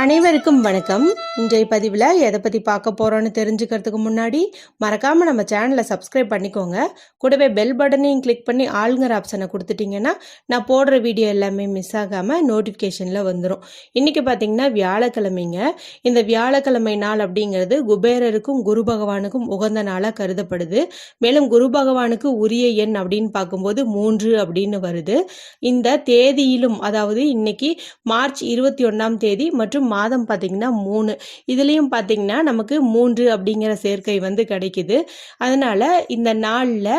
அனைவருக்கும் வணக்கம். இன்றைய பதிவில் எதை பற்றி பார்க்க போகிறோன்னு தெரிஞ்சுக்கிறதுக்கு முன்னாடி மறக்காமல் நம்ம சேனலை சப்ஸ்கிரைப் பண்ணிக்கோங்க. கூடவே பெல் பட்டனையும் கிளிக் பண்ணி ஆளுங்கிற ஆப்ஷனை கொடுத்துட்டிங்கன்னா நான் போடுற வீடியோ எல்லாமே மிஸ் ஆகாமல் நோட்டிஃபிகேஷனில் வந்துடும் இன்றைக்கி பார்த்தீங்கன்னா வியாழக்கிழமைங்க. இந்த வியாழக்கிழமை நாள் அப்படிங்கிறது குபேரருக்கும் குரு பகவானுக்கும் உகந்த நாளாக கருதப்படுது. மேலும் குரு பகவானுக்கு உரிய எண் அப்படின்னு பார்க்கும்போது மூன்று அப்படின்னு வருது. இந்த தேதியிலும் அதாவது இன்னைக்கு மார்ச் இருபத்தி ஒன்றாம் தேதி மற்றும் மாதம் பார்த்திங்கன்னா மூணு. இதுலேயும் பார்த்திங்கன்னா நமக்கு மூன்று அப்படிங்கிற சேர்க்கை வந்து கிடைக்குது. அதனால் இந்த நாளில்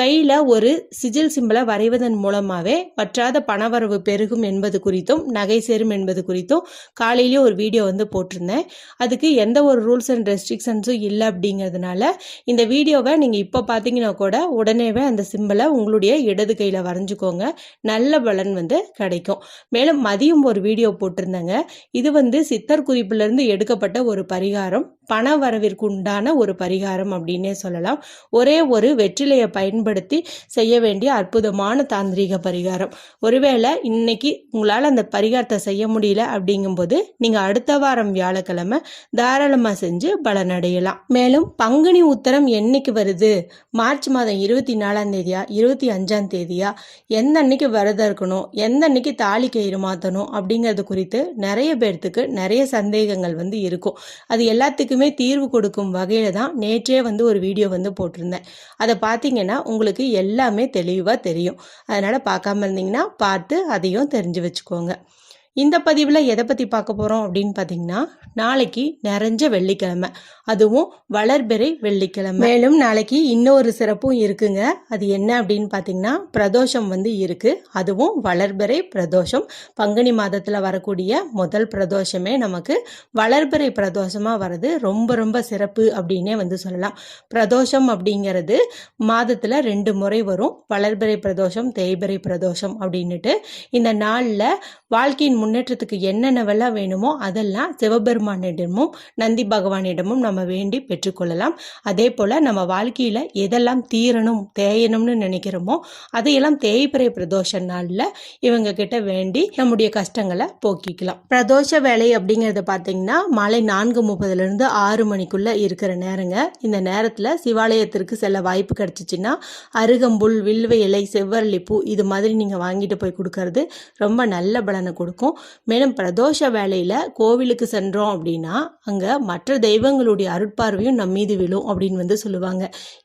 கையில் ஒரு சிஜில் சிம்பிளை வரைவதன் மூலமாகவே வற்றாத பணவரவு பெருகும் என்பது குறித்தும் நகை சேரும் என்பது குறித்தும் காலையிலேயே ஒரு வீடியோ வந்து போட்டிருந்தேன். அதுக்கு எந்த ஒரு ரூல்ஸ் அண்ட் ரெஸ்ட்ரிக்ஷன்ஸும் இல்லை அப்படிங்கிறதுனால இந்த வீடியோவை நீங்கள் இப்போ பார்த்தீங்கன்னா கூட உடனேவே அந்த சிம்பிளை உங்களுடைய இடது கையில் வரைஞ்சிக்கோங்க. நல்ல பலன் வந்து கிடைக்கும். மேலும் மதியம் ஒரு வீடியோ போட்டிருந்தேங்க. இது வந்து வந்து சித்தர் குறிப்பிலிருந்து எடுக்கப்பட்ட ஒரு பரிகாரம் பண வரவிற்கு உண்டான ஒரு பரிகாரம் அப்படின்னே சொல்லலாம். ஒரே ஒரு வெற்றிலையை பயன்படுத்தி செய்ய வேண்டிய அற்புதமான தாந்திரீக பரிகாரம். ஒருவேளை இன்னைக்கு உங்களால் அந்த பரிகாரத்தை செய்ய முடியல அப்படிங்கும்போது நீங்கள் அடுத்த வாரம் வியாழக்கிழமை தாராளமாக செஞ்சு பலனடையலாம். மேலும் பங்குனி உத்தரம் என்னைக்கு வருது? மார்ச் மாதம் இருபத்தி நாலாம் தேதியா? இருபத்தி அஞ்சாம் தேதியா? எந்த அன்னைக்கு விரதம் இருக்கணும்? எந்த அன்னைக்கு தாலி கயிறு மாற்றணும் அப்படிங்கிறது குறித்து நிறைய பேர்த்துக்கு நிறைய சந்தேகங்கள் வந்து இருக்கும். அது எல்லாத்துக்குமே தீர்வு கொடுக்கும் வகையில் தான் நேற்றே வந்து ஒரு வீடியோ வந்து போட்டிருந்தேன். அதை பார்த்தீங்கன்னா உங்களுக்கு எல்லாமே தெளிவாக தெரியும். அதனால் பார்க்காம இருந்தீங்கன்னா பார்த்து அதையும் தெரிஞ்சு வச்சுக்கோங்க. இந்த பதிவில் எதை பற்றி பார்க்க போகிறோம் அப்படின்னு பார்த்தீங்கன்னா நாளைக்கு நிறைஞ்ச வெள்ளிக்கிழமை. அதுவும் வளர்பிறை வெள்ளிக்கிழமை. மேலும் நாளைக்கு இன்னொரு சிறப்பும் இருக்குங்க. அது என்ன அப்படின்னு பார்த்தீங்கன்னா பிரதோஷம் வந்து இருக்குது அதுவும் வளர்பிறை பிரதோஷம். பங்குனி மாதத்தில் வரக்கூடிய முதல் பிரதோஷமே நமக்கு வளர்பிறை பிரதோஷமாக வர்றது ரொம்ப ரொம்ப சிறப்பு அப்படின்னே வந்து சொல்லலாம். பிரதோஷம் அப்படிங்கிறது மாதத்தில் ரெண்டு முறை வரும். வளர்பிறை பிரதோஷம் தேய்பிறை பிரதோஷம் அப்படின்னுட்டு. இந்த நாளில் வாழ்க்கையின் முன்னேற்றத்துக்கு என்னென்னவெல்லாம் வேணுமோ அதெல்லாம் சிவபெருமானிடமும் நந்தி பகவானிடமும் நம்ம வேண்டி பெற்றுக்கொள்ளலாம். அதே போல் நம்ம வாழ்க்கையில் எதெல்லாம் தீரணும் தேயணும்னு நினைக்கிறோமோ அதையெல்லாம் தேய்பிறை பிரதோஷ நாளில் இவங்க கிட்ட வேண்டி நம்முடைய கஷ்டங்களை போக்கிக்கலாம். பிரதோஷ வேலை அப்படிங்கிறத பார்த்தீங்கன்னா மாலை நான்கு முப்பதுலேருந்து ஆறு மணிக்குள்ளே இருக்கிற நேரங்க. இந்த நேரத்தில் சிவாலயத்திற்கு செல்ல வாய்ப்பு கிடைச்சிச்சின்னா அருகம்புல் வில்வ இலை செவ்வரளிப்பூ இது மாதிரி நீங்கள் வாங்கிட்டு போய் கொடுக்கறது ரொம்ப நல்ல பலனை கொடுக்கும். மேலும் பிரதோஷ வேலையில் கோவிலுக்கு சென்றோம் அப்படின்னா அங்கே மற்ற தெய்வங்களுடைய அருட்பார்வையும் நம் மீது விழும் அப்படின்னு வந்து சொல்லுவாங்க.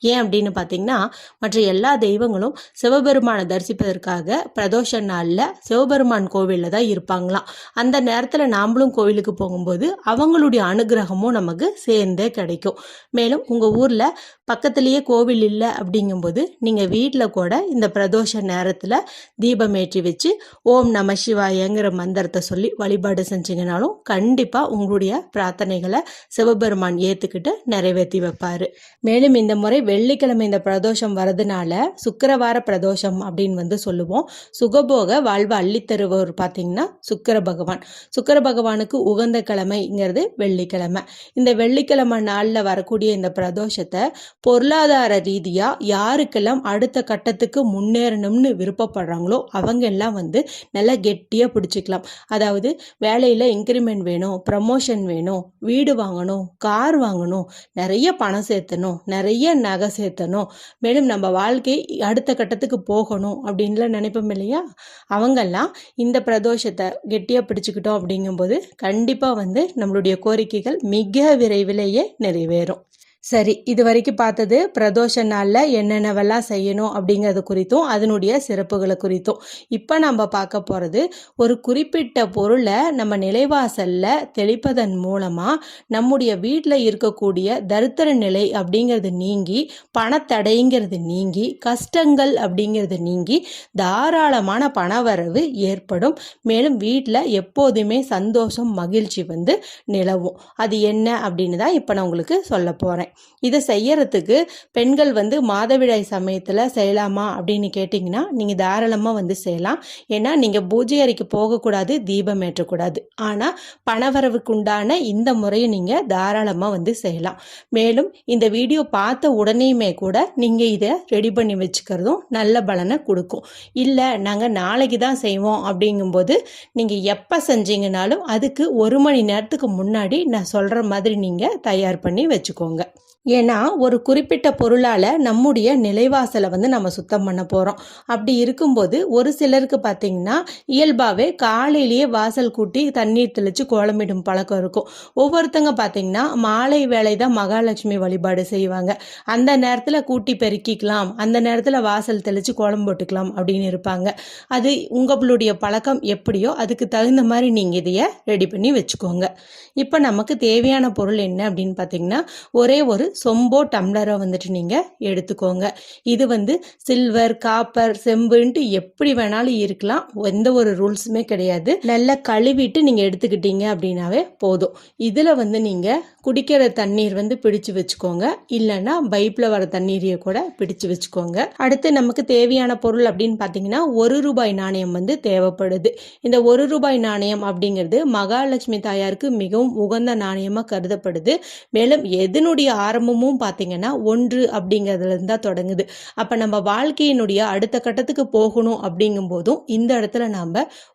ஏன் அப்படின்னு பார்த்தீங்கன்னா மற்ற எல்லா தெய்வங்களும் சிவபெருமானை தரிசிப்பதற்காக பிரதோஷ நாளில் சிவபெருமான் கோவிலில் தான் இருப்பாங்களாம். அந்த நேரத்தில் நாமளும் கோவிலுக்கு போகும்போது அவங்களுடைய அனுகிரகமும் நமக்கு சேர்ந்தே கிடைக்கும். மேலும் உங்கள் ஊரில் பக்கத்துலேயே கோவில் இல்லை அப்படிங்கும்போது நீங்கள் வீட்டில் கூட இந்த பிரதோஷ நேரத்தில் தீபமேற்றி வச்சு ஓம் நம சிவாயங்கிற மந்திரத்தை சொல்லி வழிபாடு செஞ்சீங்கனாலும் கண்டிப்பாக உங்களுடைய பிரார்த்தனைகளை சிவபெருமான் ஏற்றுக்கிட்டு நிறைவேற்றி வைப்பார். மேலும் இந்த முறை வெள்ளிக்கிழமை இந்த பிரதோஷம் வரதுனால சுக்கிரவார பிரதோஷம் அப்படின்னு வந்து சொல்லுவோம். சுகபோக வாழ்வு அள்ளித்தருவர் பார்த்தீங்கன்னா சுக்கிர பகவான். சுக்கர பகவானுக்கு உகந்த கிழமைங்கிறது வெள்ளிக்கிழமை. இந்த வெள்ளிக்கிழமை நாளில் வரக்கூடிய இந்த பிரதோஷத்தை பொருளாதார ரீதியாக யாருக்கெல்லாம் அடுத்த கட்டத்துக்கு முன்னேறணும்னு விருப்பப்படுறாங்களோ அவங்க எல்லாம் வந்து நல்லா கெட்டியாக பிடிச்சிக்கலாம். அதாவது வேலையில் இன்க்ரிமெண்ட் வேணும் ப்ரமோஷன் வேணும் வீடு வாங்கணும் கார் வாங்கணும் நிறைய பணம் சேர்த்தணும் நிறைய நகை சேர்த்தணும். மேலும் நம்ம வாழ்க்கை அடுத்த கட்டத்துக்கு போகணும் அப்படின்லாம் நினைப்போம் இல்லையா? அவங்கெல்லாம் இந்த பிரதோஷத்தை கெட்டியாக பிடிச்சிக்கிட்டோம் அப்படிங்கும்போது கண்டிப்பாக வந்து நம்மளுடைய கோரிக்கைகள் மிக விரைவிலேயே நிறைவேறும். சரி இது வரைக்கும் பார்த்தது பிரதோஷ நாளில் என்னென்னவெல்லாம் செய்யணும் அப்படிங்கிறது குறித்தும் அதனுடைய சிறப்புகளை குறித்தும். இப்போ நம்ம பார்க்க போகிறது ஒரு குறிப்பிட்ட பொருளை நம்ம நிலைவாசலில் தெளிப்பதன் மூலமாக நம்முடைய வீட்டில் இருக்கக்கூடிய தரித்திர நிலை அப்படிங்கிறது நீங்கி பணத்தடைங்கிறது நீங்கி கஷ்டங்கள் அப்படிங்கிறது நீங்கி தாராளமான பணவரவு ஏற்படும். மேலும் வீட்டில் எப்போதுமே சந்தோஷம் மகிழ்ச்சி வந்து நிலவும். அது என்ன அப்படின்னு தான் இப்போ நான் உங்களுக்கு சொல்ல போகிறேன் இதை செய்யறதுக்கு பெண்கள் வந்து மாதவிடாய் சமயத்தில் செய்யலாமா அப்படின்னு கேட்டிங்கன்னா நீங்கள் தாராளமாக வந்து செய்யலாம். ஏன்னா நீங்கள் பூஜை அறைக்கு போகக்கூடாது தீபம் ஏற்றக்கூடாது. ஆனால் பணவரவுக்கு உண்டான இந்த முறையை நீங்கள் தாராளமாக வந்து செய்யலாம். மேலும் இந்த வீடியோ பார்த்த உடனேயுமே கூட நீங்கள் இதை ரெடி பண்ணி வச்சுக்கிறதும் நல்ல பலனை கொடுக்கும். இல்லை நாங்கள் நாளைக்கு தான் செய்வோம் அப்படிங்கும்போது நீங்கள் எப்போ செஞ்சீங்கனாலும் அதுக்கு ஒரு மணி நேரத்துக்கு முன்னாடி நான் சொல்கிற மாதிரி நீங்கள் தயார் பண்ணி வச்சுக்கோங்க. ஏன்னா ஒரு குறிப்பிட்ட பொருளால் நம்முடைய நிலைவாசலை வந்து நம்ம சுத்தம் பண்ண போகிறோம் அப்படி இருக்கும்போது ஒரு சிலருக்கு பார்த்தீங்கன்னா இயல்பாகவே காலையிலேயே வாசல் கூட்டி தண்ணீர் தெளித்து கோலமிடும் பழக்கம் இருக்கும். ஒவ்வொருத்தங்க பார்த்தீங்கன்னா மாலை வேலை தான் மகாலட்சுமி வழிபாடு செய்வாங்க. அந்த நேரத்தில் கூட்டி பெருக்கிக்கலாம் அந்த நேரத்தில் வாசல் தெளித்து கோலம் போட்டுக்கலாம் அப்படின்னு இருப்பாங்க. அது உங்களுடைய பழக்கம் எப்படியோ அதுக்கு தகுந்த மாதிரி நீங்கள் இதைய ரெடி பண்ணி வச்சுக்கோங்க. இப்போ நமக்கு தேவையான பொருள் என்ன அப்படின்னு பார்த்தீங்கன்னா ஒரே ஒரு சொம்போ டம்ளரோ வந்துட்டு நீங்கள் எடுத்துக்கோங்க. இது வந்து சில்வர் காப்பர் செம்புன்ட்டு எப்படி வேணாலும் இருக்கலாம். எந்த ஒரு ரூல்ஸுமே கிடையாது. நல்லா கழுவிட்டு நீங்கள் எடுத்துக்கிட்டீங்க அப்படின்னாவே போதும். இதில் வந்து நீங்கள் குடிக்கிற தண்ணீர் வந்து பிடிச்சு வச்சுக்கோங்க. இல்லைன்னா பைப்பில் வர தண்ணீரையை கூட பிடிச்சு வச்சுக்கோங்க. அடுத்து நமக்கு தேவையான பொருள் அப்படின்னு பார்த்தீங்கன்னா ஒரு ரூபாய் நாணயம் வந்து தேவைப்படுது. இந்த ஒரு ரூபாய் நாணயம் அப்படிங்கிறது மகாலட்சுமி தாயாருக்கு மிகவும் உகந்த நாணயமாக கருதப்படுது. மேலும் எதனுடைய ஆரம்பமும் பார்த்தீங்கன்னா ஒன்று அப்படிங்கிறதுலேருந்து தான் தொடங்குது. அப்போ நம்ம வாழ்க்கையினுடைய அடுத்த கட்டத்துக்கு போகணும் அப்படிங்கும் போதும் இந்த இடத்துல நாம்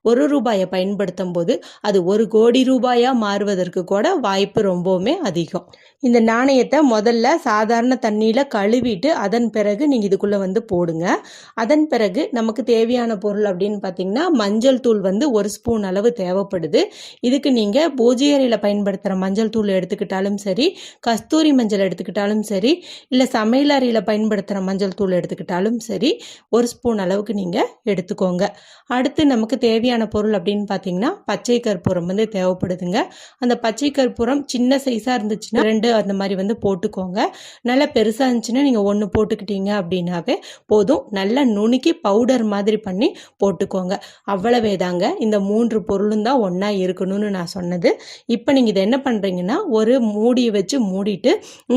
ஒரு ரூபாயை பயன்படுத்தும் போது அது ஒரு கோடி ரூபாயாக மாறுவதற்கு கூட வாய்ப்பு ரொம்பவுமே அதிகம். இந்த நாணயத்தை முதல்ல சாதாரண தண்ணியில் கழுவிட்டு அதன் பிறகு நீங்கள் இதுக்குள்ளே வந்து போடுங்க. அதன் பிறகு நமக்கு தேவையான பொருள் அப்படின்னு பார்த்தீங்கன்னா மஞ்சள் தூள் வந்து ஒரு ஸ்பூன் அளவு தேவைப்படுது. இதுக்கு நீங்கள் பூஜை அறையில் பயன்படுத்துகிற மஞ்சள் தூள் எடுத்துக்கிட்டாலும் சரி கஸ்தூரி மஞ்சள் எடுத்து எடுத்துக்கிட்டாலும் சரி இல்லை சமையல் அறையில் பயன்படுத்துகிற மஞ்சள் தூள் எடுத்துக்கிட்டாலும் சரி ஒரு ஸ்பூன் அளவுக்கு நீங்கள் எடுத்துக்கோங்க. அடுத்து நமக்கு தேவையான பொருள் அப்படின்னு பார்த்தீங்கன்னா பச்சை கற்பூரம் வந்து தேவைப்படுதுங்க. அந்த பச்சை கற்பூரம் சின்ன சைஸாக இருந்துச்சுன்னா ரெண்டு அந்த மாதிரி வந்து போட்டுக்கோங்க. நல்லா பெருசாக இருந்துச்சுன்னா நீங்கள் ஒன்று போட்டுக்கிட்டீங்க அப்படின்னாவே போதும். நல்லா நுணுக்கி பவுடர் மாதிரி பண்ணி போட்டுக்கோங்க. அவ்வளவே தாங்க. இந்த மூன்று பொருளும் தான் ஒன்றா இருக்கணும்னு நான் சொன்னது. இப்போ நீங்கள் இதை என்ன பண்ணுறீங்கன்னா ஒரு மூடியை வச்சு மூடிட்டு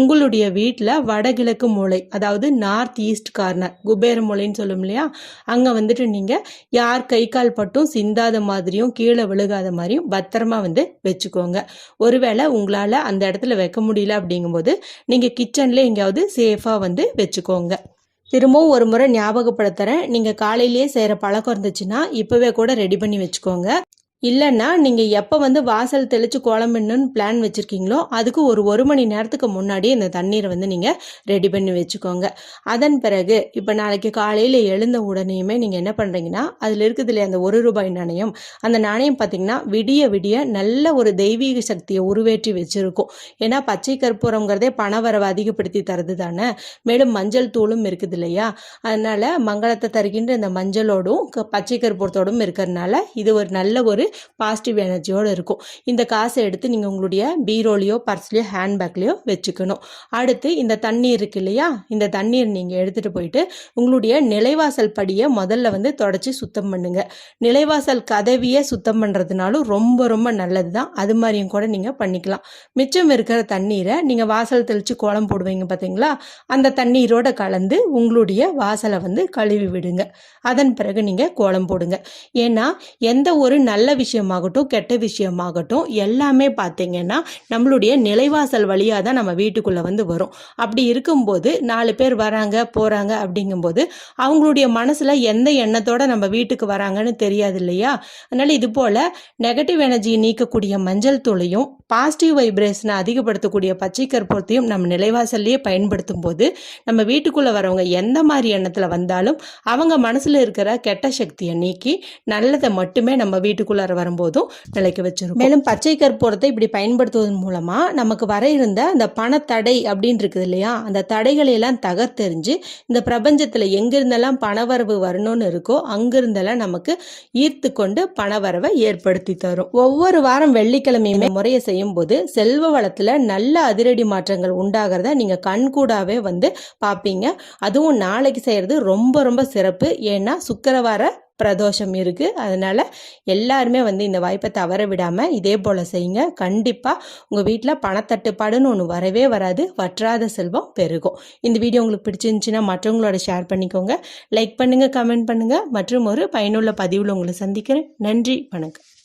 உங்களுடைய வீட்டில் வடகிழக்கு மூலை அதாவது நார்த் ஈஸ்ட் கார்னர் குபேர மூலைன்னு சொல்லும் இல்லையா? அங்கே வந்துட்டு நீங்கள் யார் கை கால் பட்டும் சிந்தாத மாதிரியும் கீழே விழுகாத மாதிரியும் பத்திரமா வந்து வச்சுக்கோங்க. ஒருவேளை உங்களால் அந்த இடத்துல வைக்க முடியல அப்படிங்கும்போது நீங்கள் கிச்சனில் எங்கேயாவது சேஃபாக வந்து வச்சுக்கோங்க. திரும்பவும் ஒரு முறை ஞாபகப்படுத்துகிறேன் நீங்கள் காலையிலேயே செய்கிற பழக்கம் இருந்துச்சுன்னா இப்போவே கூட ரெடி பண்ணி வச்சுக்கோங்க. இல்லைன்னா நீங்கள் எப்போ வந்து வாசல் தெளித்து குழம்புன்னு பிளான் வச்சுருக்கீங்களோ அதுக்கு ஒரு ஒரு மணி நேரத்துக்கு முன்னாடி இந்த தண்ணீரை வந்து நீங்கள் ரெடி பண்ணி வச்சுக்கோங்க. அதன் பிறகு இப்போ நாளைக்கு காலையில் எழுந்த உடனேயுமே நீங்கள் என்ன பண்ணுறீங்கன்னா அதில் இருக்குதுல அந்த ஒரு ரூபாய் நாணயம். அந்த நாணயம் பார்த்தீங்கன்னா விடிய விடிய நல்ல ஒரு தெய்வீக சக்தியை உருவேற்றி வச்சுருக்கும். ஏன்னா பச்சை கற்பூரங்கிறதே பண வரவை அதிகப்படுத்தி தருது தானே. மேலும் மஞ்சள் தூளும் இருக்குது இல்லையா? அதனால் மங்களத்தை தருகின்ற இந்த மஞ்சளோடும் க- பச்சை கற்பூரத்தோடும் இருக்கிறதுனால இது ஒரு நல்ல ஒரு பாசிட்டிவ் எனர்ஜியோடு இருக்கும். இந்த காசை எடுத்து நீங்கள் உங்களுடைய பீரோலையோ பர்ஸ்லையோ ஹேண்ட்பேக்லேயோ வச்சுக்கணும். அடுத்து இந்த தண்ணீர் இருக்கு இல்லையா? இந்த தண்ணீர் நீங்கள் எடுத்துகிட்டு போயிட்டு உங்களுடைய நிலைவாசல் படியை முதல்ல வந்து தொடச்சி சுத்தம் பண்ணுங்கள் நிலைவாசல் கதவியை சுத்தம் பண்ணுறதுனாலும் ரொம்ப ரொம்ப நல்லது தான் அது மாதிரியும் கூட நீங்கள் பண்ணிக்கலாம். மிச்சம் இருக்கிற தண்ணீரை நீங்கள் வாசல் தெளித்து கோலம் போடுவீங்க பார்த்தீங்களா அந்த தண்ணீரோட கலந்து உங்களுடைய வாசலை வந்து கழுவி விடுங்க. அதன் பிறகு நீங்கள் கோலம் போடுங்க. ஏன்னா எந்த ஒரு நல்ல விஷயமாகட்டும் கெட்ட விஷயமாகட்டும் எல்லாமே பார்த்தீங்கன்னா நம்மளுடைய நிலைவாசல் வழியாக தான் நம்ம வீட்டுக்குள்ளே வந்து வரும். அப்படி இருக்கும்போது நாலு பேர் வராங்க போகிறாங்க அப்படிங்கும்போது அவங்களுடைய மனசில் எந்த எண்ணத்தோட நம்ம வீட்டுக்கு வராங்கன்னு தெரியாது இல்லையா? அதனால் இது போல் நெகட்டிவ் எனர்ஜியை நீக்கக்கூடிய மஞ்சள் தூளையும் பாசிட்டிவ் வைப்ரேஷனை அதிகப்படுத்தக்கூடிய பச்சை கற்பூரத்தையும் நம்ம நிலைவாசல்லையே பயன்படுத்தும் போது நம்ம வீட்டுக்குள்ளே வரவங்க எந்த மாதிரி எண்ணத்தில் வந்தாலும் அவங்க மனசில் இருக்கிற கெட்ட சக்தியை நீக்கி நல்லதை மட்டுமே நம்ம வீட்டுக்குள்ளே வீட்டுக்குள்ளார வரும்போதும் நிலைக்க வச்சிருக்கும். மேலும் பச்சை கற்பூரத்தை இப்படி பயன்படுத்துவதன் மூலமாக நமக்கு வர இருந்த அந்த பணத்தடை அப்படின்னு இருக்குது இல்லையா? அந்த தடைகளை எல்லாம் தகர்த்தெறிஞ்சு இந்த பிரபஞ்சத்தில் எங்கிருந்தெல்லாம் பணவரவு வரணும்னு இருக்கோ அங்கிருந்தெல்லாம் நமக்கு ஈர்த்து கொண்டு பணவரவை ஏற்படுத்தி தரும். ஒவ்வொரு வாரம் வெள்ளிக்கிழமையுமே முறையை முறையை செய்யும்போது செல்வ வளத்தில் நல்ல அதிரடி மாற்றங்கள் உண்டாகிறத நீங்கள் கண்கூடாவே வந்து பார்ப்பீங்க அதுவும் நாளைக்கு செய்கிறது ரொம்ப ரொம்ப சிறப்பு. ஏன்னா சுக்கிரவார பிரதோஷம் இருக்குது அதனால் எல்லாருமே வந்து இந்த வாய்ப்பை தவற விடாமல் இதே போல் செய்யுங்க. கண்டிப்பாக உங்கள் வீட்டில் பணத்தட்டுப்பாடுன்னு ஒன்று வரவே வராது. வற்றாத செல்வம் பெருகும். இந்த வீடியோ உங்களுக்கு பிடிச்சிருந்துச்சின்னா மற்றவங்களோட ஷேர் பண்ணிக்கோங்க. லைக் பண்ணுங்கள் கமெண்ட் பண்ணுங்கள் மற்றும் ஒரு பயனுள்ள பதிவில் உங்களை சந்திக்கிறேன். நன்றி வணக்கம்.